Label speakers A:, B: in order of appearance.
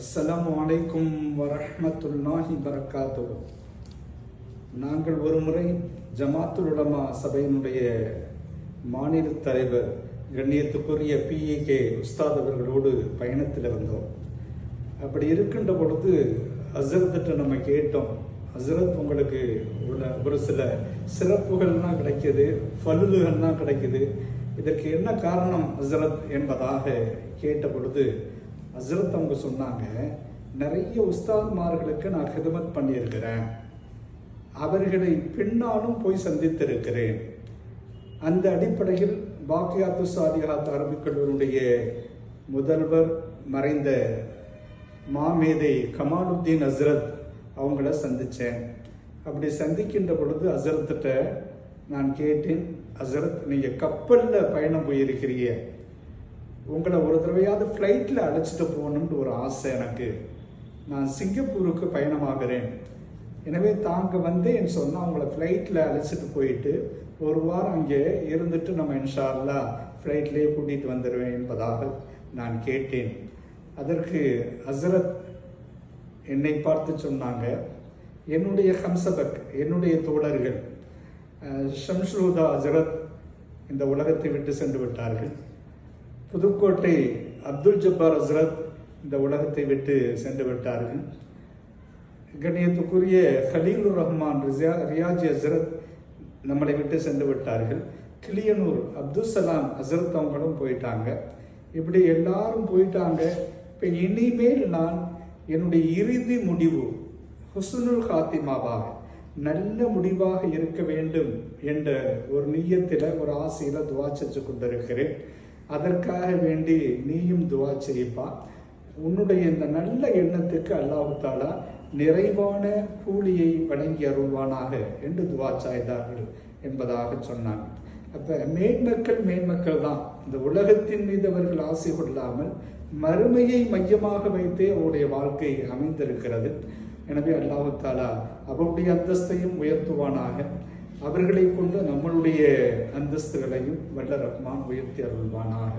A: அஸ்லாம் அலைக்கும் வரமத்துல்லாஹி பரக்காத்து நாங்கள் ஒரு முறை ஜமாத்துல் உலமா சபையினுடைய மாநில தலைவர் கண்ணியத்துக்குரிய பிஏகே உஸ்தாத் அவர்களோடு பயணத்தில் வந்தோம். அப்படி இருக்கின்ற பொழுது அசரத்திட்ட நம்ம கேட்டோம் அசரத் உங்களுக்கு உள்ள ஒரு சில சிறப்புகள்லாம் கிடைக்கிது ஃபலுதுகள்லாம் கிடைக்கிது. இதற்கு என்ன காரணம் அசரத் என்பதாக கேட்ட பொழுது ஹசரத் அவங்க சொன்னாங்க நிறைய உஸ்தாத்மார்களுக்கு நான் ஹிதமத் பண்ணியிருக்கிறேன். அவர்களை பின்னாலும் போய் சந்தித்திருக்கிறேன். அந்த அடிப்படையில் பாக்கியாத்து சாதிகாத் அரபிக் கல்லூரியுடைய முதல்வர் மறைந்த மாமேதை கமாலுத்தீன் ஹசரத் அவங்கள சந்தித்தேன் அப்படி சந்திக்கின்ற பொழுது ஹசரத்திட்ட நான் கேட்டேன் ஹசரத் நீங்கள் கப்பலில் பயணம் போயிருக்கிறீங்க. உங்களை ஒரு தடவையாவது ஃப்ளைட்டில் அழைச்சிட்டு போகணும்னு ஒரு ஆசை எனக்கு. நான் சிங்கப்பூருக்கு பயணமாகிறேன். எனவே தாங்க வந்தேன்னு சொன்னால் அவங்கள ஃப்ளைட்டில் அழைச்சிட்டு போயிட்டு ஒரு வாரம் அங்கே இருந்துட்டு நம்ம இன்ஷால்லா ஃப்ளைட்லேயே கூட்டிகிட்டு வந்துடுவேன் என்பதாக நான் கேட்டேன். அதற்கு ஹசரத் என்னை பார்த்து சொன்னாங்க என்னுடைய ஹம்சபக் என்னுடைய தோழர்கள் அஹ், ஹசரத் இந்த உலகத்தை விட்டு சென்று விட்டார்கள். புதுக்கோட்டை அப்துல் ஜப்பார் ஹசரத் இந்த உலகத்தை விட்டு சென்று விட்டார்கள். கண்ணியத்துக்குரிய ஹலீலுர் ரஹ்மான் ரியா ரியாஜி ஹசரத் நம்மளை விட்டு சென்று விட்டார்கள். கிளியனூர் அப்துல் சலாம் ஹசரத் அவங்களும் போயிட்டாங்க. இப்படி எல்லாரும் போயிட்டாங்க. இப்போ இனிமேல் நான் என்னுடைய இறுதி முடிவு ஹுசுனுல் ஹாத்திமாவாக நல்ல முடிவாக இருக்க வேண்டும் என்ற ஒரு நீயத்தில் ஒரு ஆசையில் துவா செஞ்சு கொண்டிருக்கிறேன். அதற்காக வேண்டி நீயும் துவா செய்யப்பா உன்னுடைய இந்த நல்ல எண்ணத்துக்கு அல்லாஹாலா நிறைவான கூலியை வழங்கி அருள்வானாக என்று துவா சாய்ந்தார்கள் என்பதாக சொன்னான். அப்ப மேன்மக்கள் மேன்மக்கள் தான். இந்த உலகத்தின் மீது அவர்கள் ஆசை கொள்ளாமல் மறுமையை மையமாக வைத்தே அவருடைய வாழ்க்கை அமைந்திருக்கிறது. எனவே அல்லாஹாலா அவருடைய அந்தஸ்தையும் உயர்த்துவானாக. அவர்களை கொண்டு நம்மளுடைய அந்தஸ்துகளையும் வல்ல ரஹ்மான் உயர்த்தி அருள்வானாக.